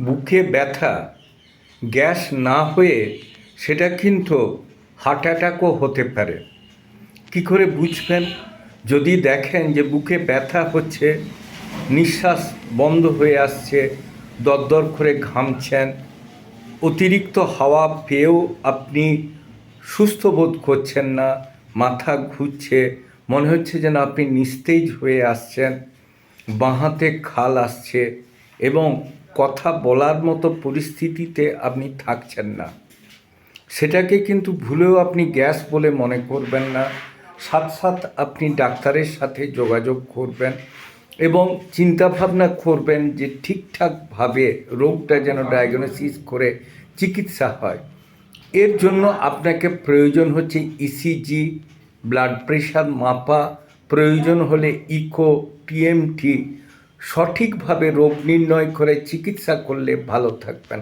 বুকে ব্যথা, গ্যাস না হয়ে সেটা কিন্তু হার্ট অ্যাটাকও হতে পারে। কি করে বুঝবেন? যদি দেখেন যে বুকে ব্যথা হচ্ছে, নিঃশ্বাস বন্ধ হয়ে আসছে, দরদর করে ঘামছেন, অতিরিক্ত হাওয়া পেয়েও আপনি সুস্থ বোধ করছেন না, মাথা ঘুরছে, মনে হচ্ছে যেন আপনি নিস্তেজ হয়ে আসছেন, বাঁহাতে খাল আসছে এবং কথা বলার মতো পরিস্থিতিতে আপনি থাকছেন না। সেটাকে কিন্তু ভুলেও আপনি গ্যাস বলে মনে করবেন না। সাথ সাথ আপনি ডাক্তারের সাথে যোগাযোগ করবেন এবং চিন্তাভাবনা করবেন যে ঠিকঠাকভাবে রোগটা যেন ডায়াগনোসিস করে চিকিৎসা হয়। এর জন্য আপনাকে প্রয়োজন হচ্ছে ইসিজি ব্লাড প্রেশার মাপা, প্রয়োজন হলে ইকো টিএমটি সঠিকভাবে রোগ নির্ণয় করে চিকিৎসা করলে ভালো থাকবেন।